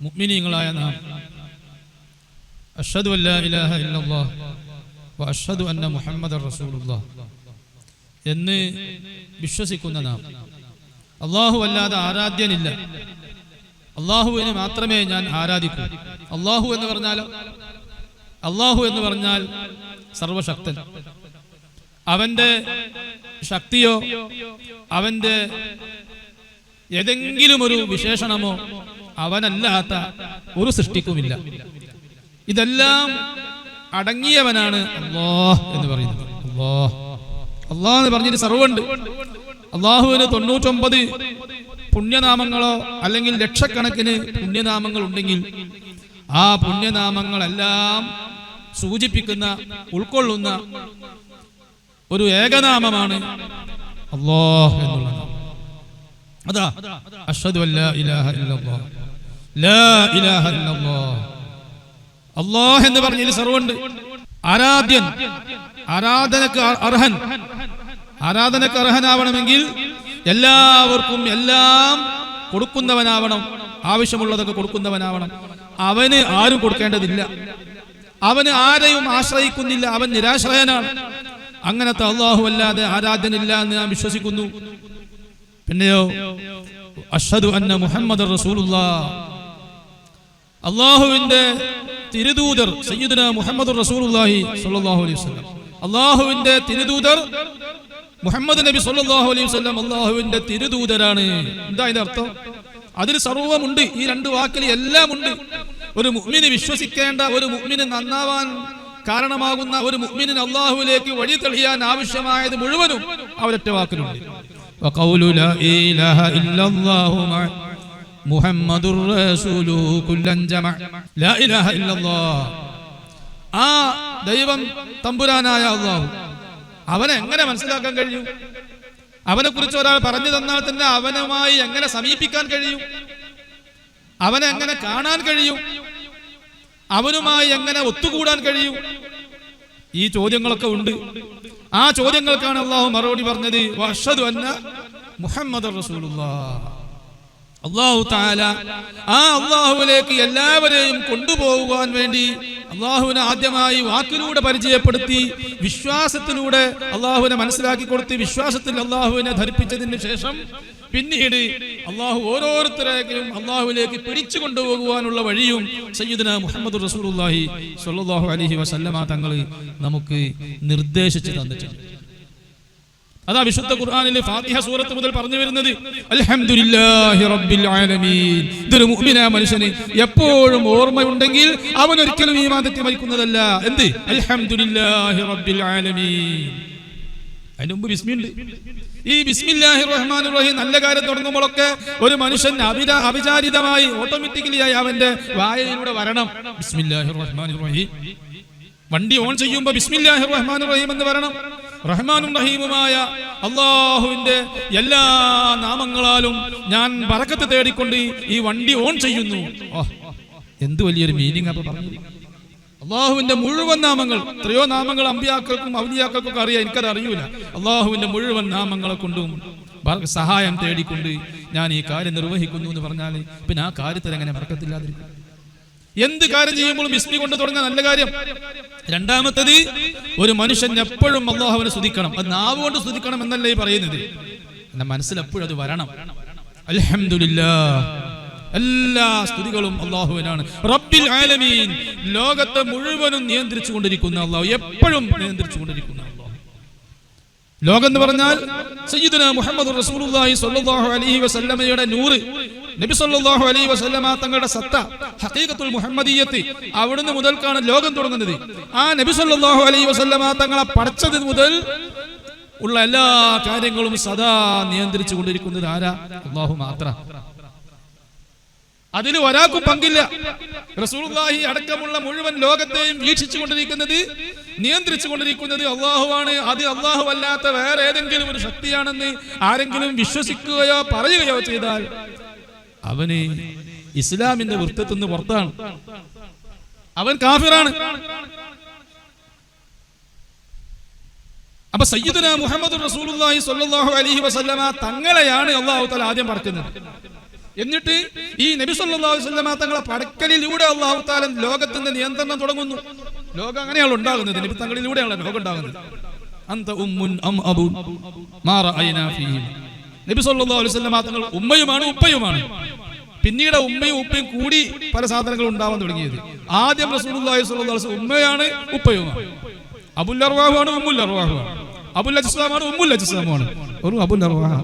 മുഅ്മിനീങ്ങളായ നാം. അഷ്ഹദു അല്ലാ ഇലാഹ വ അഷ്ഹദു അന്ന മുഹമ്മദ റസൂലുള്ളാഹ് എന്ന് വിശ്വസിക്കുന്ന നാം. അള്ളാഹു അല്ലാതെ ആരാധ്യനില്ല. അള്ളാഹുവിനെ മാത്രമേ ഞാൻ ആരാധിക്കൂ. അള്ളാഹു എന്ന് പറഞ്ഞാൽ അള്ളാഹു എന്ന് പറഞ്ഞാൽ സർവശക്തൻ അവന്റെ ശക്തിയോ അവന്റെ ഏതെങ്കിലും ഒരു വിശേഷണമോ അവനല്ലാത്ത ഒരു സൃഷ്ടിക്കുമില്ല. ഇതെല്ലാം അടങ്ങിയവനാണ് അള്ളാഹ് എന്ന് പറയുന്നത്. അള്ളാഹ്. അള്ളാഹ് എന്ന് പറഞ്ഞൊരു സർവുണ്ട്. അള്ളാഹുവിന് തൊണ്ണൂറ്റൊമ്പത് പുണ്യനാമങ്ങളോ അല്ലെങ്കിൽ ലക്ഷക്കണക്കിന് പുണ്യനാമങ്ങൾ ഉണ്ടെങ്കിൽ ആ പുണ്യനാമങ്ങളെല്ലാം സൂചിപ്പിക്കുന്ന ഉൾക്കൊള്ളുന്ന ഒരു ഏകനാമമാണ് അള്ളാഹ് എന്നുള്ളത്. അതാ. അഷ്ഹദു ഇലാഹ ഇല്ലല്ലാഹ് അള്ളാഹ് എന്ന് പറഞ്ഞതിന് സർവുണ്ട്. ആരാധ്യൻ. ആരാധനക്ക് അർഹൻ. ആരാധനക്ക് അർഹനാവണമെങ്കിൽ എല്ലാവർക്കും എല്ലാം കൊടുക്കുന്നവനാവണം. ആവശ്യമുള്ളതൊക്കെ കൊടുക്കുന്നവനാവണം. അവന് ആരും കൊടുക്കേണ്ടതില്ല. അവന് ആരെയും ആശ്രയിക്കുന്നില്ല. അവൻ നിരാശ്രയനാണ്. അങ്ങനത്തെ അള്ളാഹു അല്ലാതെ ആരാധനില്ല എന്ന് ഞാൻ വിശ്വസിക്കുന്നു. പിന്നെയോ അഷദ് അന്ന മുഹമ്മദ് റസൂലുള്ളാഹ് അള്ളാഹുവിന്റെ തിരുദൂതർ സയ്യിദുന മുഹമ്മദ് റസൂലുള്ളാഹി സ്വല്ലല്ലാഹു അലൈഹി വസല്ലം. അള്ളാഹുവിന്റെ തിരുദൂതർ മുഹമ്മദ് നബി സ്വല്ലല്ലാഹു അലൈഹി വസല്ലം അള്ളാഹുവിന്റെ തിരുദൂതരാണ്. എന്താ ഇതിന്റെ അർത്ഥം? അതിൽ സർവമുണ്ട്. ഈ രണ്ട് വാക്കിൽ എല്ലാം ഉണ്ട് ഒരു മുഅ്മിന് വിശ്വസിക്കേണ്ട ഒരു മുഅ്മിന് നന്നാവാൻ കാരണമാകുന്ന ഒരു മുഅ്മിനിന് അള്ളാഹുവിലേക്ക് വഴി തെളിയാൻ ആവശ്യമായത് മുഴുവനും അവരൊറ്റ വാക്കിലുണ്ട്. മുഹമ്മദുർ റസൂലു ആ ദൈവം തമ്പുരാനായ അള്ളാഹു. അവനെ എങ്ങനെ മനസ്സിലാക്കാൻ കഴിയും? അവനെ കുറിച്ച് ഒരാൾ പറഞ്ഞു തന്നാൽ തന്നെ അവനുമായി എങ്ങനെ സമീപിക്കാൻ കഴിയും? അവനെ എങ്ങനെ കാണാൻ കഴിയും? അവനുമായി എങ്ങനെ ഒത്തുകൂടാൻ കഴിയും? ഈ ചോദ്യങ്ങളൊക്കെ ഉണ്ട്. ആ ചോദ്യങ്ങൾക്കാണ് അള്ളാഹു മറുപടി പറഞ്ഞത് വർഷതു അന്ന മുഹമ്മദ് റസൂലുള്ള. അള്ളാഹു താല ആ അള്ളാഹുവിലേക്ക് എല്ലാവരെയും കൊണ്ടുപോകുവാൻ വേണ്ടി അള്ളാഹുവിനെ ആദ്യമായി വാക്കിലൂടെ പരിചയപ്പെടുത്തി വിശ്വാസത്തിലൂടെ അള്ളാഹുവിനെ മനസ്സിലാക്കി കൊടുത്ത് വിശ്വാസത്തിൽ അള്ളാഹുവിനെ ധരിപ്പിച്ചതിന് ശേഷം പിന്നീട് അള്ളാഹു ഓരോരുത്തരെയും അള്ളാഹുവിലേക്ക് പിടിച്ചു കൊണ്ടുപോകുവാനുള്ള വഴിയും സയ്യിദിന മുഹമ്മദ് റസൂലുള്ളാഹി സല്ലാഹു അലഹി വസല്ലമ തങ്ങൾ നമുക്ക് നിർദ്ദേശിച്ചു തന്നിട്ടുണ്ട്. അതാ വിശുദ്ധ ഖുർആനിൽ ഫാത്തിഹ സൂറത്ത് മുതൽ പറഞ്ഞു വരുന്നത് അൽഹംദുലില്ലാഹി റബ്ബിൽ ആലമീൻ. ഇതൊരു മുഅ്മിനായ മനുഷ്യന് എപ്പോഴും ഓർമ്മയുണ്ടെങ്കിൽ അവൻ ഒരിക്കലും ഈ മാതത്തെ മരിക്കുന്നതല്ല. എന്ത്? അൽഹംദുലില്ലാഹി റബ്ബിൽ ആലമീൻ. അതിന് മുമ്പ് ബിസ്മിയുണ്ട് ഈ ബിസ്മില്ലാഹി റഹ്മാൻ റഹീം നല്ല കാര്യം തുടങ്ങുമ്പോഴൊക്കെ ഒരു മനുഷ്യൻ അവിര അവിചാരിതമായി ഓട്ടോമാറ്റിക്കലി ആയി അവന്റെ വായയിലൂടെ വരണം. ബിസ്മില്ലാഹി റഹ്മാൻ റഹീം. വണ്ടി ഓൺ ചെയ്യുമ്പോൾ ബിസ്മില്ലാഹി റഹ്മാൻ റഹീം എന്ന് വരണം. റഹ്മാനും റഹീമുമായ അള്ളാഹുവിന്റെ എല്ലാ നാമങ്ങളാലും ഞാൻ പറക്കത്ത് തേടിക്കൊണ്ട് ഈ വണ്ടി ഓൺ ചെയ്യുന്നു. എന്ത് വലിയൊരു മീനിങ് അപ്പൊ പറഞ്ഞു അള്ളാഹുവിന്റെ മുഴുവൻ നാമങ്ങൾ എത്രയോ നാമങ്ങൾ അമ്പിയാക്കൾക്കും അവനിയാക്കൾക്കും ഒക്കെ അറിയാം എനിക്കത് അറിയൂല. അള്ളാഹുവിന്റെ മുഴുവൻ നാമങ്ങളെ കൊണ്ടും സഹായം തേടിക്കൊണ്ട് ഞാൻ ഈ കാര്യം നിർവഹിക്കുന്നു എന്ന് പറഞ്ഞാൽ പിന്നെ ആ കാര്യത്തിൽ എങ്ങനെ മറക്കത്തില്ലാതിരിക്കും എന്ത് കാര്യം ചെയ്യുമ്പോഴും ബിസ്മി കൊണ്ട് തുടങ്ങാൻ നല്ല കാര്യം. രണ്ടാമത്തത് ഒരു മനുഷ്യൻ എപ്പോഴും അള്ളാഹുവിനെ സ്തുതിക്കണം. അത് നാവ് കൊണ്ട് സ്തുതിക്കണം എന്നല്ലേ പറയുന്നത്. എന്റെ മനസ്സിൽ എപ്പോഴും അത് വരണം. അൽഹംദുലില്ലാ. എല്ലാ സ്തുതികളും അള്ളാഹുവിനാണ്. റബ്ബിൽ ആലമീൻ. ലോകത്തെ മുഴുവനും നിയന്ത്രിച്ചു കൊണ്ടിരിക്കുന്ന അള്ളാഹു. എപ്പോഴും നിയന്ത്രിച്ചു കൊണ്ടിരിക്കുന്ന ലോകം എന്ന് പറഞ്ഞാൽ സയ്യിദുന മുഹമ്മദ് റസൂലുള്ളാഹി സ്വല്ലല്ലാഹു അലൈഹി വസല്ലമയുടെ നൂറ്. നബി സല്ലല്ലാഹു അലൈഹി വസല്ലമ തങ്ങളുടെ സത്ത ഹഖീഖത്തുൽ മുഹമ്മദിയത്ത് അവിടുന്ന് മുതൽക്കാണ് ലോകം തുടങ്ങുന്നത്. ആ നബി സല്ലല്ലാഹു അലൈഹി വസല്ലമ തങ്ങളെ പഠിച്ചത് മുതൽ ഉള്ള എല്ലാ കാര്യങ്ങളും സദാ നിയന്ത്രിച്ചു കൊണ്ടിരിക്കുന്നത് ആരാ? അള്ളാഹു മാത്ര. അതിൽ ഒരാൾക്കും പങ്കില്ല. റസൂലുള്ളാഹി അടക്കമുള്ള മുഴുവൻ ലോകത്തെയും വീക്ഷിച്ചു കൊണ്ടിരിക്കുന്നത് നിയന്ത്രിച്ചു കൊണ്ടിരിക്കുന്നത് അള്ളാഹുവാണ് അത് അള്ളാഹു അല്ലാത്ത വേറെ ഏതെങ്കിലും ഒരു ശക്തിയാണെന്ന് ആരെങ്കിലും വിശ്വസിക്കുകയോ പറയുകയോ ചെയ്താൽ അവന് ഇസ്ലാമിന്റെ വൃത്തത്തിൽ നിന്ന് പുറത്താണ്. അവൻ കാഫിറാണ്. അപ്പൊ സയ്യിദുന മുഹമ്മദ് റസൂലുള്ളാഹി സ്വല്ലല്ലാഹു അലൈഹി വസല്ലമ തങ്ങളെയാണ് അള്ളാഹു തആല ആദ്യം പറക്കുന്നത് എന്നിട്ട് ഈ നബി സല്ലല്ലാഹു അലൈഹി വസല്ലമ തങ്ങളെ പടക്കലിലൂടെ അള്ളാഹു തആല ലോകത്തിന്റെ നിയന്ത്രണം തുടങ്ങുന്നു. ലോകം അങ്ങനെയാണ് ഉണ്ടാകുന്നത്. നബി തങ്ങളിലൂടെയാണ് ലോകം ഉണ്ടാകുന്നത്. അന്ത ഉമ്മുൻ അം അബു മാ റഅയ്നാ ഫീഹിം. നബി സല്ലല്ലാഹു അലൈഹി വസല്ലം തങ്ങൾ ഉമ്മയുമാണ് ഉപ്പയുമാണ്. പിന്നീട് ഉമ്മയും ഉപ്പയും കൂടി പല സാധനങ്ങൾ ഉണ്ടാവാൻ തുടങ്ങിയത്. ആദ്യം റസൂലുള്ളാഹി സ്വല്ലല്ലാഹു അലൈഹി വസല്ലം ഉമ്മയാണ് ഉപ്പയുമാണ്. അബുൽ അർവാഹുമാണ് ഉമ്മുൽ അർവാഹുമാണ്. അബുൽ അജ്സാമാണ് ഉമ്മുൽ അജ്സാമാണ് ഒരു അബുൽ അർവാഹ.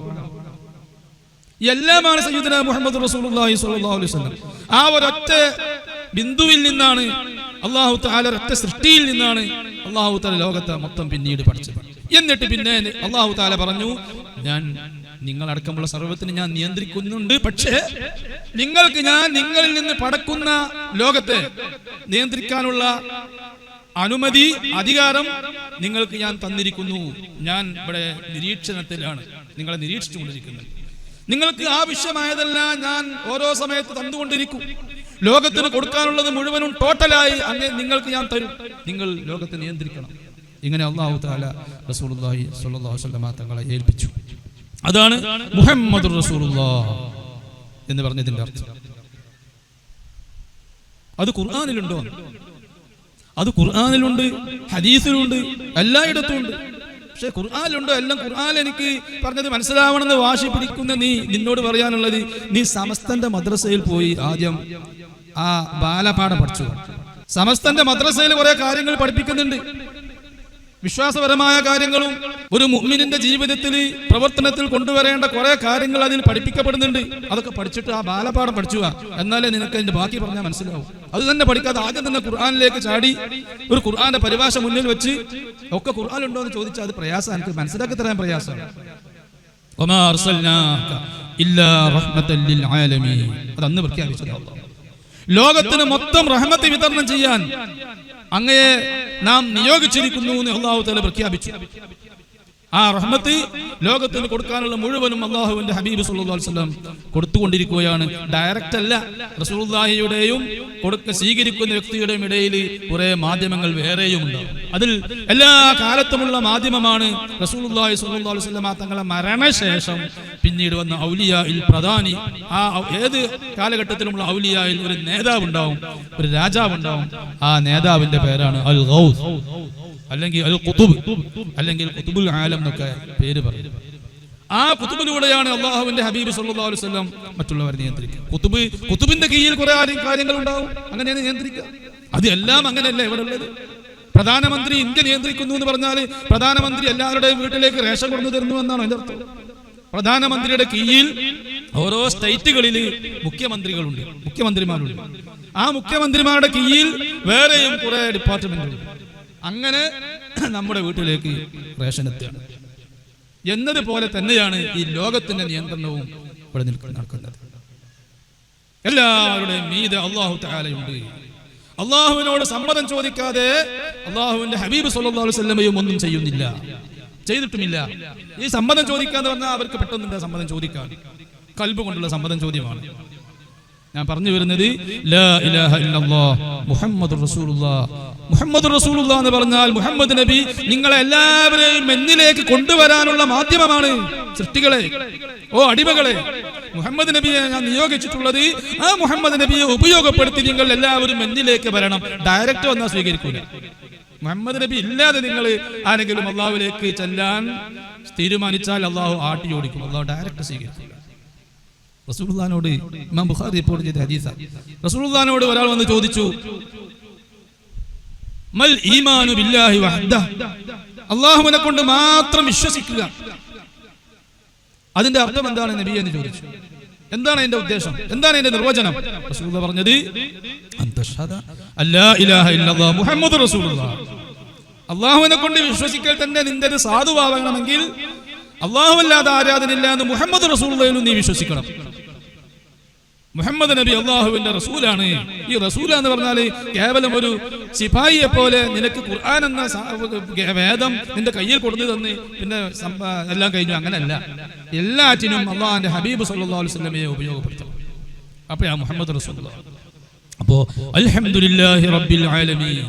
എല്ലാമാണ് മുഹമ്മദ് റസൂലുള്ളാഹി സ്വല്ലല്ലാഹു അലൈഹി വസല്ലം. ആ ഒരൊറ്റ ബിന്ദുവിൽ നിന്നാണ് അള്ളാഹു താല ഒറ്റ സൃഷ്ടിയിൽ നിന്നാണ് അള്ളാഹു താല ലോകത്തെ മൊത്തം പിന്നീട് പഠിച്ചത്. എന്നിട്ട് പിന്നെ അള്ളാഹു താല പറഞ്ഞു ഞാൻ നിങ്ങളടക്കമുള്ള സർവത്തിന് ഞാൻ നിയന്ത്രിക്കുന്നുണ്ട്. പക്ഷേ നിങ്ങൾക്ക് ഞാൻ നിങ്ങളിൽ നിന്ന് പടക്കുന്ന ലോകത്തെ നിയന്ത്രിക്കാനുള്ള അനുമതി അധികാരം നിങ്ങൾക്ക് ഞാൻ തന്നിരിക്കുന്നു. ഞാൻ ഇവിടെ നിരീക്ഷണത്തിലാണ്. നിങ്ങളെ നിരീക്ഷിച്ചുകൊണ്ടിരിക്കുന്നത്. നിങ്ങൾക്ക് ആവശ്യമായതെല്ലാം ഞാൻ ഓരോ സമയത്ത് തന്നുകൊണ്ടിരിക്കും. ലോകത്തിന് കൊടുക്കാനുള്ളത് മുഴുവനും ടോട്ടലായി അങ്ങനെ നിങ്ങൾക്ക് ഞാൻ തരും. നിങ്ങൾ ലോകത്തെ നിയന്ത്രിക്കണം. ഇങ്ങനെ അള്ളാഹു താല അലൈഹി വസല്ലമ തങ്ങളെ ഏൽപ്പിച്ചു. അതാണ് മുഹമ്മദ് എന്ന് പറഞ്ഞതിന്റെ അർത്ഥം. അത് ഖുർആാനിലുണ്ടോ? അത് ഖുർആാനിലുണ്ട് ഹദീസിലുണ്ട് എല്ലായിടത്തും ഉണ്ട് പക്ഷെ ഖുർആാനിലുണ്ടോ? എല്ലാം ഖുർആൻ എനിക്ക് പറഞ്ഞത് മനസ്സിലാവണമെന്ന് വാശി പിടിക്കുന്ന നീ നിന്നോട് പറയാനുള്ളത് നീ സമസ്തന്റെ മദ്രസയിൽ പോയി ആദ്യം ആ ബാലപാഠം പഠിച്ചു. സമസ്തന്റെ മദ്രസയിൽ കുറെ കാര്യങ്ങൾ പഠിപ്പിക്കുന്നുണ്ട്. വിശ്വാസപരമായ കാര്യങ്ങളും ഒരു മുഅ്മിനിന്റെ ജീവിതത്തിൽ പ്രവർത്തനത്തിൽ കൊണ്ടുവരേണ്ട കുറെ കാര്യങ്ങൾ അതിൽ പഠിപ്പിക്കപ്പെടുന്നുണ്ട്. അതൊക്കെ പഠിച്ചിട്ട് ആ ബാലപാഠം പഠിച്ചു എന്നാലേ നിനക്ക് അതിന്റെ ബാക്കി പറഞ്ഞാൽ മനസ്സിലാവും. അത് തന്നെ പഠിക്കാതെ ആദ്യം തന്നെ ഖുർആാനിലേക്ക് ചാടി ഒരു ഖുർആാന്റെ പരിഭാഷ മുന്നിൽ വെച്ച് ഒക്കെ ഖുർആൻ ഉണ്ടോ എന്ന് ചോദിച്ചാൽ അത് പ്രയാസം. എനിക്ക് മനസ്സിലാക്കി തരാൻ ആലമീൻ. അത് പ്രഖ്യാപിച്ചത്. ലോകത്തിന് മൊത്തം റഹ്മത്ത് വിതരണം ചെയ്യാൻ അങ്ങയെ നാം നിയോഗിച്ചിരിക്കുന്നു എന്ന് അള്ളാഹു തല പ്രഖ്യാപിച്ചു. ആ റഹ്മത്ത് ലോകത്തിന് കൊടുക്കാനുള്ള മുഴുവനും അള്ളാഹുവിന്റെ ഹബീബ് വസല്ലം കൊടുത്തുകൊണ്ടിരിക്കുകയാണ്. ഡയറക്റ്റ് അല്ല റസൂലുള്ളാഹിയുടെയും കൊടുക്ക സ്വീകരിക്കുന്ന വ്യക്തിയുടെയും ഇടയിൽ കുറെ മാധ്യമങ്ങൾ വേറെയും അതിൽ എല്ലാ കാലത്തുമുള്ള മാധ്യമമാണ് അലൈഹി വസല്ലം തങ്ങളെ മരണശേഷം പിന്നീട് വന്ന ഔലിയായിൽ പ്രധാനി. ആ ഏത് കാലഘട്ടത്തിലുമുള്ള ഔലിയായിൽ ഒരു നേതാവ് ഉണ്ടാവും ഒരു രാജാവ് ഉണ്ടാവും ആ നേതാവിന്റെ പേരാണ് അൽ ഗൗസ് അല്ലെങ്കിൽ അൽ കുത്തുബ് അല്ലെങ്കിൽ കുത്തുബുൽ ആലം എന്നൊക്കെ പേര് പറയും. ആ കുത്തുബിലൂടെയാണ് അള്ളാഹുവിന്റെ ഹബീബ് സല്ലല്ലാഹു അലൈഹി വസല്ലം മറ്റുള്ളവരെ നിയന്ത്രിക്കുക. കുത്തുബ് കുത്തുബിന്റെ കീഴിൽ കുറെ കാര്യങ്ങൾ ഉണ്ടാവും അങ്ങനെയാണ് നിയന്ത്രിക്കുക. അത് എല്ലാം അങ്ങനെയല്ല ഇവിടെ ഉള്ളത്. പ്രധാനമന്ത്രി ഇന്ത്യ നിയന്ത്രിക്കുന്നു എന്ന് പറഞ്ഞാൽ പ്രധാനമന്ത്രി എല്ലാവരുടെയും വീട്ടിലേക്ക് റേഷൻ കൊണ്ടു തരുന്നു എന്നാണ് അതിന്റെ അർത്ഥം. പ്രധാനമന്ത്രിയുടെ കീഴിൽ ഓരോ സ്റ്റേറ്റുകളിൽ മുഖ്യമന്ത്രികളുണ്ട് മുഖ്യമന്ത്രിമാരുണ്ട്. ആ മുഖ്യമന്ത്രിമാരുടെ കീഴിൽ വേറെയും കുറെ ഡിപ്പാർട്ട്മെന്റുണ്ട് അങ്ങനെ നമ്മുടെ വീട്ടിലേക്ക് റേഷൻ എത്തുകയാണ്. എന്നതുപോലെ തന്നെയാണ് ഈ ലോകത്തിന്റെ നിയന്ത്രണവും ഇവിടെ നടക്കുന്നത്. എല്ലാവരുടെയും മീത് അള്ളാഹു താലയുണ്ട് അള്ളാഹുവിനോട് സമ്മതം ചോദിക്കാതെ അള്ളാഹുവിന്റെ ഹബീബ് വസല്ലമയും ഒന്നും ചെയ്യുന്നില്ല. ചെയ്തിട്ടുമില്ല. ഈ സമ്മതം ചോദിക്കാന്ന് പറഞ്ഞാൽ അവർക്ക് പെട്ടെന്നുണ്ട് സമ്മതം ചോദിക്കാൻ? കൽബ് കൊണ്ടുള്ള സമ്മതം ചോദ്യമാണ്. ഞാൻ പറഞ്ഞു വരുന്നത് റസൂലുള്ളാഹ് മുഹമ്മദ് റസൂലുള്ള എന്ന് പറഞ്ഞാൽ മുഹമ്മദ് നബി നിങ്ങളെ എല്ലാവരെയും എന്നിലേക്ക് കൊണ്ടുവരാനുള്ള മാധ്യമമാണ്. സൃഷ്ടികളെ ഓ അടിമകളെ മുഹമ്മദ് നബിയെ ഞാൻ നിയോഗിച്ചിട്ടുള്ളത് ആ മുഹമ്മദ് നബിയെ ഉപയോഗപ്പെടുത്തി നിങ്ങൾ എല്ലാവരും എന്നിലേക്ക് വരണം. ഡയറക്റ്റ് വന്നാൽ സ്വീകരിക്കൂല. മുഹമ്മദ് നബി ഇല്ലാതെ നിങ്ങൾ ആരെങ്കിലും അള്ളാഹുലേക്ക് ചെല്ലാൻ തീരുമാനിച്ചാൽ അള്ളാഹു ആട്ടി ഓടിക്കും. അള്ളാഹു ഡയറക്റ്റ് സ്വീകരിക്കില്ല റസൂൽ ഇമാം ബുഖാരി റിപ്പോർട്ട് ചെയ്ത ഹദീസ. റസൂൽ ഒരാൾ വന്ന് ചോദിച്ചു മൽ ഈമാനു ബില്ലാഹി അള്ളാഹുവിനെ കൊണ്ട് മാത്രം വിശ്വസിക്കുക. അതിന്റെ അർത്ഥം എന്താണ് നബി എന്ന് ചോദിച്ചു. എന്താണ് എന്റെ ഉദ്ദേശം? എന്താണ് എന്റെ നിർവചനം? പറഞ്ഞത് അള്ളാഹുവിനെ കൊണ്ട് വിശ്വസിക്കൽ തന്നെ നിന്റെ ഒരു സാധുവാകണമെങ്കിൽ അള്ളാഹുവല്ലാതെ ആരാധനയില്ല എന്ന് മുഹമ്മദ് റസൂലുള്ളയിലും നീ വിശ്വസിക്കണം. മുഹമ്മദ് നബി അള്ളാഹുവിന്റെ റസൂലാണ്. ഈ റസൂല എന്ന് പറഞ്ഞാൽ കേവലം ഒരു സിപായിയെ പോലെ നിനക്ക് ഖുർആൻ എന്ന വേദം നിന്റെ കയ്യിൽ കൊടുത്തു തന്ന് പിന്നെ എല്ലാം കഴിഞ്ഞു. അങ്ങനല്ല. എല്ലാറ്റിനും അള്ളാഹിന്റെ ഹബീബ് സല്ലല്ലാഹു അലൈഹി വസല്ലമയെ ഉപയോഗപ്പെടുത്തണം. അപ്പൊ ആ മുഹമ്മദ് റസൂൽ അപ്പോ അൽഹംദുലില്ലാഹി റബ്ബിൽ ആലമീൻ.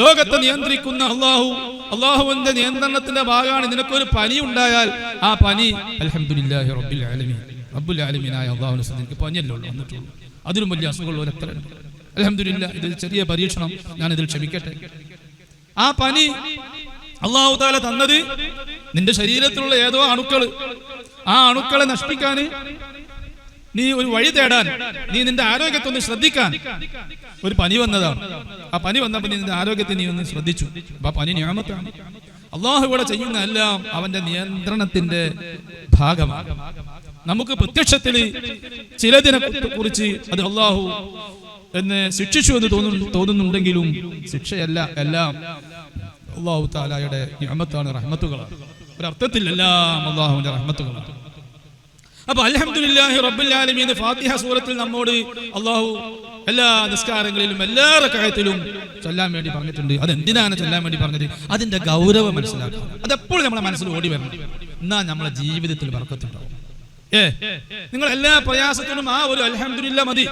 ലോകത്തെ നിയന്ത്രിക്കുന്ന അള്ളാഹു അള്ളാഹുവിന്റെ നിയന്ത്രണത്തിന്റെ ഭാഗമാണ് നിനക്കൊരു പനി ഉണ്ടായാൽ ആ പനി അൽഹംദുലില്ലാഹി റബ്ബിൽ ആലമീൻ. റബ്ബുൽ ആലമീനായ അള്ളാഹുവിനെ സ്തുതി എനിക്ക് പഞ്ഞല്ലോ വന്നിട്ടുള്ളൂ. അതിലും വലിയ അസുഖമുള്ള എത്ര അലഹമില്ല ഇത് ചെറിയ പരീക്ഷണം ഞാൻ ഇതിൽ ക്ഷമിക്കട്ടെ. ആ പനി അള്ളാഹു താല തന്നത് നിന്റെ ശരീരത്തിലുള്ള ഏതോ അണുക്കൾ ആ അണുക്കളെ നശിപ്പിക്കാൻ നീ ഒരു വഴി തേടാൻ നീ നിന്റെ ആരോഗ്യത്തെ ഒന്ന് ശ്രദ്ധിക്കാൻ ഒരു പനി വന്നതാണ്. ആ പനി വന്നപ്പോൾ നീ നിന്റെ ആരോഗ്യത്തെ നീ ഒന്ന് ശ്രദ്ധിച്ചു. ആ പനി ഞാമത്താണ്. അള്ളാഹു ഇവിടെ ചെയ്യുന്ന എല്ലാം അവന്റെ നിയന്ത്രണത്തിന്റെ ഭാഗമാണ്. നമുക്ക് പ്രത്യക്ഷത്തിൽ ചിലതിനെ കുറിച്ച് അത് അള്ളാഹു എന്നെ ശിക്ഷിച്ചു എന്ന് തോന്നുന്നു തോന്നുന്നുണ്ടെങ്കിലും ശിക്ഷയല്ല എല്ലാം അള്ളാഹു താലായുടെ ഞമത്താണ് റഹ്മത്തുകളാണ്. ഒരർത്ഥത്തിൽ എല്ലാം അള്ളാഹുവിന്റെ റഹ്മത്തുകളാണ്. അപ്പൊ അലഹമുല്ലാഹി റബ്ബിൽ ആലമീൻ ഫാത്തിഹ സൂറത്തിൽ നമ്മോട് അള്ളാഹു എല്ലാ നിസ്കാരങ്ങളിലും എല്ലാ റക്കായത്തിലും ചൊല്ലാൻ വേണ്ടി പറഞ്ഞിട്ടുണ്ട്. അത് എന്തിനാണ് ചൊല്ലാൻ വേണ്ടി പറഞ്ഞത്? അതിന്റെ ഗൗരവം മനസ്സിലാക്കുക. അതെപ്പോഴും നമ്മളെ മനസ്സിൽ ഓടി വരണം. എന്നാ നമ്മളെ ജീവിതത്തിൽ വർക്കത്തുണ്ടാവും ഏ നിങ്ങൾ എല്ലാ പ്രയാസത്തിനും ആ ഒരു അലഹമില്ല മതി.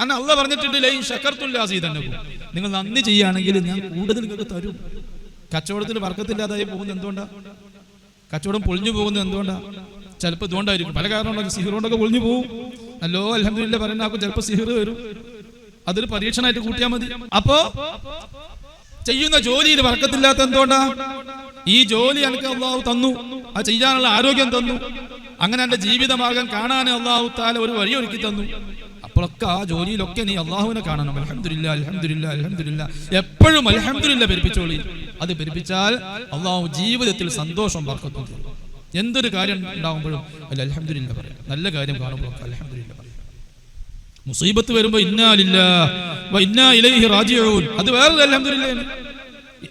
അന്ന് അള്ള പറഞ്ഞിട്ടുണ്ട് ലൈൻ ഷക്കർത്തുല്ലാസി തന്നെ നിങ്ങൾ നന്ദി ചെയ്യുകയാണെങ്കിൽ ഞാൻ കൂടുതൽ നിങ്ങൾക്ക് തരും. കച്ചവടത്തിൽ വർക്കത്തില്ലാതായി പോകുന്നത് എന്തുകൊണ്ടാ? കച്ചവടം പൊളിഞ്ഞു പോകുന്നത് എന്തുകൊണ്ടാ? ചിലപ്പോൾ ഇതുകൊണ്ടായിരിക്കും. പല കാരണങ്ങളൊക്കെ സിഹിർ കൊണ്ടൊക്കെ പൊളിഞ്ഞു പോകും നല്ലോ അലഹമില്ല പറയുന്ന ആക്കും ചിലപ്പോൾ സിഹിർ വരും. അതൊരു പരീക്ഷണമായിട്ട് കൂട്ടിയാൽ മതി. അപ്പോ ചെയ്യുന്ന ജോലിയിൽ വർക്കത്തില്ലാത്ത എന്തുകൊണ്ടാ? ഈ ജോലി എനിക്ക് അള്ളാഹു തന്നു. ആ ചെയ്യാനുള്ള ആരോഗ്യം തന്നു. അങ്ങനെ എന്റെ ജീവിതമാർഗം കാണാൻ അള്ളാഹു താല ഒരു വഴി ഒരുക്കി തന്നു. അപ്പോഴൊക്കെ ആ ജോലിയിലൊക്കെ നീ അള്ളാഹുവിനെ കാണണം. അലഹമില്ല അലഹമില്ല അലഹമില്ല എപ്പോഴും അലഹമില്ല പെരുപ്പിച്ചോളി. അത് പെരുപ്പിച്ചാൽ അള്ളാഹു ജീവിതത്തിൽ സന്തോഷം വർക്കത്തും തരും എന്തൊരു കാര്യം ഉണ്ടാകുമ്പോഴും അല്ല അലഹമില്ല പറയാം. നല്ല കാര്യം കാണുമ്പോഴൊക്കെ അലഹമില്ല മുസീബത്ത് വരുമ്പോ ഇന്നാലില്ല ഇന്നാ ഇലൈഹി റാജിഊൻ. അത് വേറൊരു അലഹമില്ല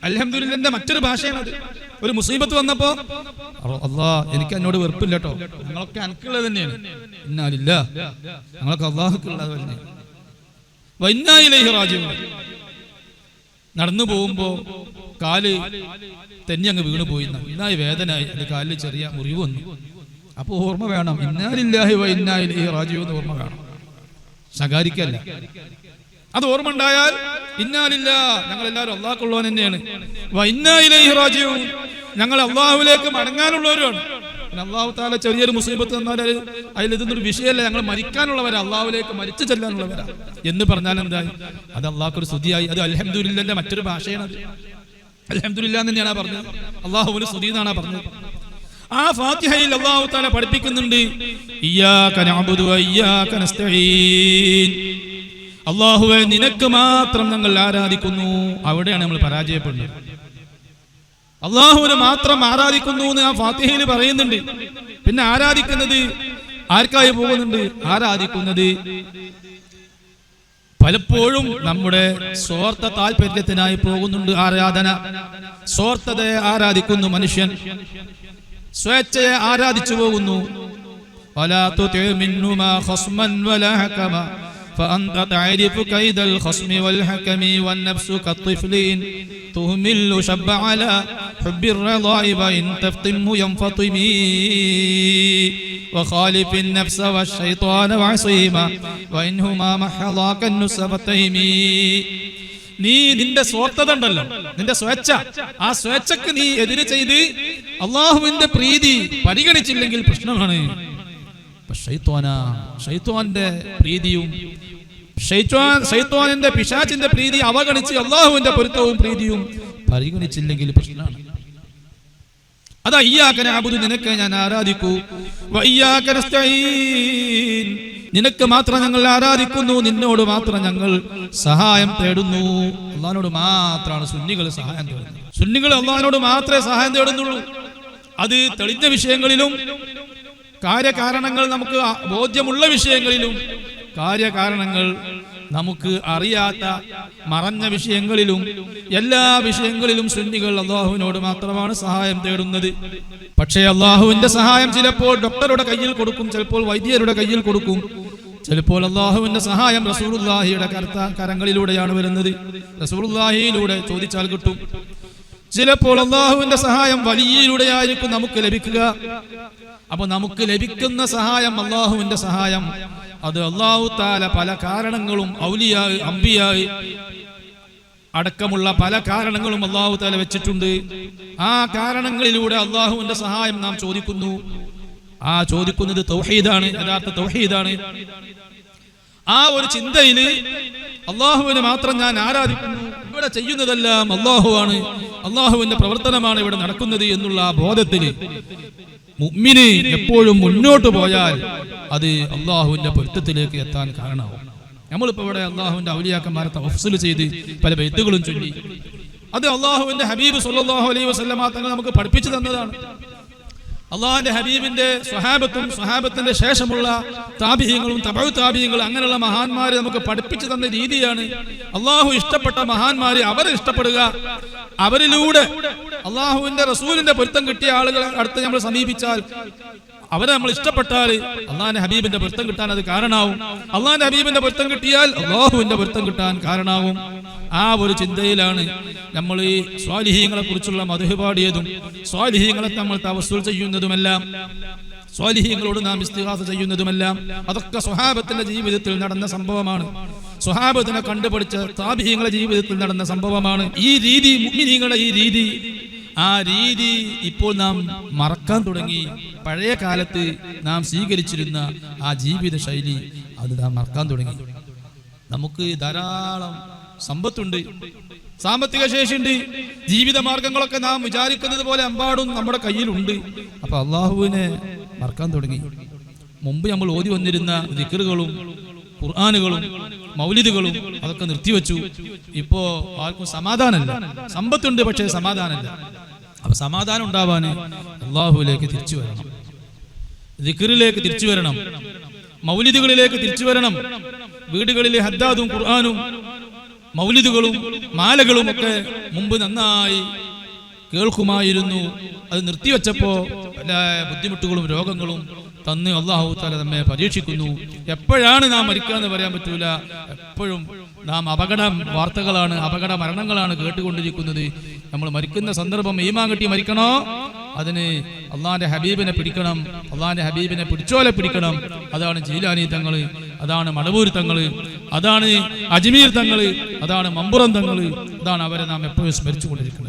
അലഹമില്ല മറ്റൊരു ഭാഷയാണ് അത്. ഒരു മുസീബത്ത് വന്നപ്പോ അള്ളാ എനിക്ക് എന്നോട് വെറുപ്പില്ല കേട്ടോ ഞങ്ങളൊക്കെ അനക്കുള്ളത് തന്നെയാണ്. ഇന്നാലില്ല ഞങ്ങളൊക്കെ അള്ളാഹുക്കുള്ളത് ഇലൈഹി നടന്നു പോകുമ്പോ കാൽ തെന്നി അങ്ങ് വീണു പോയി. നന്നായി വേദനായി. അത് കാലിൽ ചെറിയ മുറിവ് വന്നു. അപ്പൊ ഓർമ്മ വേണം. ഇന്നാലില്ലാഹി വ ഇന്നാ ഇലൈഹി എന്ന് ഓർമ്മ വേണം. ശകാരിക്കല്ല അത് ഓർമ്മ ഉണ്ടായാൽ ഇന്നാലില്ല ഞങ്ങൾ എല്ലാവരും അള്ളാഹ്ക്കുള്ളവൻ തന്നെയാണ്. വൈന്നായിലേഹി ഞങ്ങൾ അള്ളാഹുലേക്ക് മടങ്ങാനുള്ളവരാണ് അള്ളാഹു താല ചെറിയൊരു മുസീബത്ത് തന്നാൽ അത് അതിൽ ഇതൊന്നൊരു വിഷയമല്ല. ഞങ്ങൾ മരിക്കാനുള്ളവരാ. അള്ളാഹുലേക്ക് മരിച്ചു ചെല്ലാനുള്ളവരാ. എന്ന് പറഞ്ഞാൽ എന്തായി? അത് അള്ളാഹ്ക്കൊരു സ്തുതിയായി. അത് അലഹമുല്ലന്റെ മറ്റൊരു ഭാഷയാണ് അത്. അലഹമുല്ല തന്നെയാണ് പറഞ്ഞത്. അള്ളാഹുവിന് സ്തുതി എന്നാണ് പറഞ്ഞത്. ആ ഫാത്തിഹയിൽ അള്ളാഹു താല പഠിപ്പിക്കുന്നുണ്ട് അള്ളാഹുവെ നിനക്ക് മാത്രം ഞങ്ങൾ ആരാധിക്കുന്നു. അവിടെയാണ് നമ്മൾ പരാജയപ്പെടുന്നത്. അള്ളാഹുവിനെ മാത്രം ആരാധിക്കുന്നു എന്ന് ആ ഫാത്തിഹയിൽ പറയുന്നുണ്ട്. പിന്നെ ആരാധിക്കുന്നത്? ആർക്കായി പോകുന്നുണ്ട്? ആരാധിക്കുന്നത്? പലപ്പോഴും നമ്മുടെ സ്വാർത്ഥ താല്പര്യത്തിനായി പോകുന്നുണ്ട് ആരാധന. സ്വാർത്ഥതയെ ആരാധിക്കുന്നു മനുഷ്യൻ. സ്വേച്ഛയെ ആരാധിച്ചു പോകുന്നു. ولا تطع منهما خصما ولا حكما فأنت تعرف كيد الخصم والحكم والنفس كالطفل إن تهمل شب على حب الرضاء وإن تفطمه ينفطم وخالف النفس والشيطان وعصيما وإنهما محضاك النسبتين നീ നിന്റെ സ്വാർത്ഥത ഉണ്ടല്ലോ നിന്റെ സ്വേച്ഛ ആ സ്വേച്ഛക്ക് നീ എതിര് ചെയ്ത് അള്ളാഹുവിന്റെ പ്രീതി പരിഗണിച്ചില്ലെങ്കിൽ പ്രശ്നമാണ് ഷൈത്വാന്റെ പ്രീതിയും ഷൈത്വാനിന്റെ പിശാചിന്റെ പ്രീതി അവഗണിച്ച് അള്ളാഹുവിന്റെ പൊരുത്തവും പ്രീതിയും പരിഗണിച്ചില്ലെങ്കിൽ പ്രശ്നമാണ്. അതാ ഇയ്യാക്കനെ അബുദ് നിനക്ക് ഞാൻ ആരാധിക്കൂ? നിനക്ക് മാത്രം ഞങ്ങൾ ആരാധിക്കുന്നു നിന്നോട് മാത്രം ഞങ്ങൾ സഹായം തേടുന്നു. അള്ളഹാനോട് മാത്രമാണ് സുന്നികൾ സഹായം തേടുന്നത്. സുന്നികൾ അള്ളഹാനോട് മാത്രമേ സഹായം തേടുന്നുള്ളൂ. അത് തെളിഞ്ഞ വിഷയങ്ങളിലും കാര്യകാരണങ്ങൾ നമുക്ക് ബോധ്യമുള്ള വിഷയങ്ങളിലും കാര്യകാരണങ്ങൾ നമുക്ക് അറിയാത്ത മറഞ്ഞ വിഷയങ്ങളിലും എല്ലാ വിഷയങ്ങളിലും സുന്നികൾ അള്ളാഹുവിനോട് മാത്രമാണ് സഹായം തേടുന്നത്. പക്ഷേ അള്ളാഹുവിന്റെ സഹായം ചിലപ്പോൾ ഡോക്ടറുടെ കയ്യിൽ കൊടുക്കും ചിലപ്പോൾ വൈദ്യരുടെ കയ്യിൽ കൊടുക്കും. ചിലപ്പോൾ അള്ളാഹുവിന്റെ സഹായം റസൂലുല്ലാഹിയുടെ കർത്ത കരങ്ങളിലൂടെയാണ് വരുന്നത്. റസൂലുല്ലാഹിയിലൂടെ ചോദിച്ചാൽ കിട്ടും. ചിലപ്പോൾ അള്ളാഹുവിന്റെ സഹായം വലിയയിലൂടെയായിരിക്കും നമുക്ക് ലഭിക്കുക. അപ്പൊ നമുക്ക് ലഭിക്കുന്ന സഹായം അള്ളാഹുവിന്റെ സഹായം. അത് അള്ളാഹു താല പല കാരണങ്ങളും ഔലിയായി അമ്പിയായി അടക്കമുള്ള പല കാരണങ്ങളും അള്ളാഹു താല വെച്ചിട്ടുണ്ട്. ആ കാരണങ്ങളിലൂടെ അള്ളാഹുവിന്റെ സഹായം നാം ചോദിക്കുന്നു. ആ ചോദിക്കുന്നത് തൗഹീദാണ് യഥാർത്ഥ തൗഹീദാണ്. ആ ഒരു ചിന്തയിൽ അള്ളാഹുവിനെ മാത്രം ഞാൻ ആരാധിക്കുന്നു ഇവിടെ ചെയ്യുന്നതെല്ലാം അള്ളാഹുവാണ് അള്ളാഹുവിന്റെ പ്രവർത്തനമാണ് ഇവിടെ നടക്കുന്നത് എന്നുള്ള ആ ബോധത്തിൽ മുഅ്മിന് എപ്പോഴും മുന്നോട്ട് പോയാൽ അത് അള്ളാഹുവിന്റെ പൊരുത്തത്തിലേക്ക് എത്താൻ കാരണമാവും. നമ്മളിപ്പോ ഇവിടെ അള്ളാഹുവിന്റെ ഔലിയാക്കന്മാരെ തഫ്സുൽ ചെയ്ത് പല ബൈത്തുകളും ചൊല്ലി. അത് അള്ളാഹുവിന്റെ ഹബീബ് സുല്ലാഹു അലൈഹി വസല്ലമ തങ്ങൾ നമുക്ക് പഠിപ്പിച്ചു തന്നതാണ്. അള്ളാഹിന്റെ ഹബീബിന്റെ സ്വഹാബത്തും സ്വഹാബത്തിന്റെ ശേഷമുള്ള താപിഹ്യങ്ങളും തപഴു താപിഹ്യങ്ങളും അങ്ങനെയുള്ള മഹാന്മാരെ നമുക്ക് പഠിപ്പിച്ചു തന്ന രീതിയാണ് അള്ളാഹു ഇഷ്ടപ്പെട്ട മഹാന്മാരെ അവരെ ഇഷ്ടപ്പെടുക. അവരിലൂടെ അള്ളാഹുവിന്റെ റസൂലിന്റെ പൊരുത്തം കിട്ടിയ ആളുകളെ അടുത്ത് നമ്മൾ സമീപിച്ചാൽ അവരെ നമ്മൾ ഇഷ്ടപ്പെട്ടാൽ അള്ളാഹിന്റെ ഹബീബിന്റെ പൊരുത്തം കിട്ടാൻ അത് കാരണമാവും. അള്ളാഹിന്റെ ഹബീബിന്റെ പൊരുത്തം കിട്ടിയാൽ അള്ളാഹുവിന്റെ പൊരുത്തം കിട്ടാൻ കാരണമാവും. ആ ഒരു ചിന്തയിലാണ് നമ്മൾ ഈ സ്വാലിഹീങ്ങളെ കുറിച്ചുള്ള മധുപാടിയതും സ്വാലിഹീങ്ങളെ നമ്മൾ തവസ്സുൽ ചെയ്യുന്നതുമെല്ലാം സ്വാലിഹീങ്ങളോട് നാം ഇസ്തിഹാസ ചെയ്യുന്നതുമെല്ലാം. അതൊക്കെ സ്വഹാബത്തിന്റെ ജീവിതത്തിൽ നടന്ന സംഭവമാണ്. സ്വഹാബത്തിനെ കണ്ടുപിടിച്ച താപിഹീങ്ങളെ ജീവിതത്തിൽ നടന്ന സംഭവമാണ്. ഈ രീതി മുഅ്മിനീങ്ങളുടെ ഈ രീതി ആ രീതി ഇപ്പോൾ നാം മറക്കാൻ തുടങ്ങി. പഴയ കാലത്ത് നാം സ്വീകരിച്ചിരുന്ന ആ ജീവിത ശൈലി അത് നാം മറക്കാൻ തുടങ്ങി. നമുക്ക് ധാരാളം സമ്പത്തുണ്ട് സാമ്പത്തിക ശേഷിയുണ്ട് ജീവിത മാർഗങ്ങളൊക്കെ നാം വിചാരിക്കുന്നത് പോലെ അമ്പാടും നമ്മുടെ കയ്യിലുണ്ട്. അപ്പൊ അള്ളാഹുവിനെ മറക്കാൻ തുടങ്ങി. മുമ്പ് നമ്മൾ ഓതി വന്നിരുന്ന ദിക്കറുകളും ഖുർആാനുകളും മൗലിദുകളും അതൊക്കെ നിർത്തിവെച്ചു. ഇപ്പോ ആർക്കും സമാധാനമല്ല. സമ്പത്തുണ്ട് പക്ഷേ സമാധാനമല്ല. അപ്പൊ സമാധാനം ഉണ്ടാവാന് അള്ളാഹുവിലേക്ക് തിരിച്ചു വരണം. ദിക്കറിലേക്ക് തിരിച്ചു വരണം. മൗലിദുകളിലേക്ക് തിരിച്ചു വരണം. വീടുകളിലെ ഹദ്ദാദും ഖുർആാനും മൗലിദുകളും മാലകളും ഒക്കെ മുമ്പ് നന്നായി കേൾക്കുമായിരുന്നു. അത് നിർത്തിവെച്ചപ്പോ എല്ലാ ബുദ്ധിമുട്ടുകളും രോഗങ്ങളും തന്ന് അള്ളാഹു താല നമ്മെ പരീക്ഷിക്കുന്നു. എപ്പോഴാണ് നാം മരിക്കുക എന്ന് പറയാൻ പറ്റൂല. എപ്പോഴും നാം അപകട വാർത്തകളാണ് അപകട മരണങ്ങളാണ് കേട്ടുകൊണ്ടിരിക്കുന്നത്. നമ്മൾ മരിക്കുന്ന സന്ദർഭം ഈമാൻ കെട്ടി മരിക്കണോ? അതിന് അള്ളാന്റെ ഹബീബിനെ പിടിക്കണം. അള്ളാന്റെ ഹബീബിനെ പിടിച്ചോലെ പിടിക്കണം. അതാണ് ജീലാനി തങ്ങൾ അതാണ് മടവൂർ തങ്ങൾ അതാണ് അജ്മീർ തങ്ങൾ അതാണ് മമ്പുറം തങ്ങൾ. അതാണ് അവരെ നാം എപ്പോഴും സ്മരിച്ചുകൊണ്ടിരിക്കുന്നത്.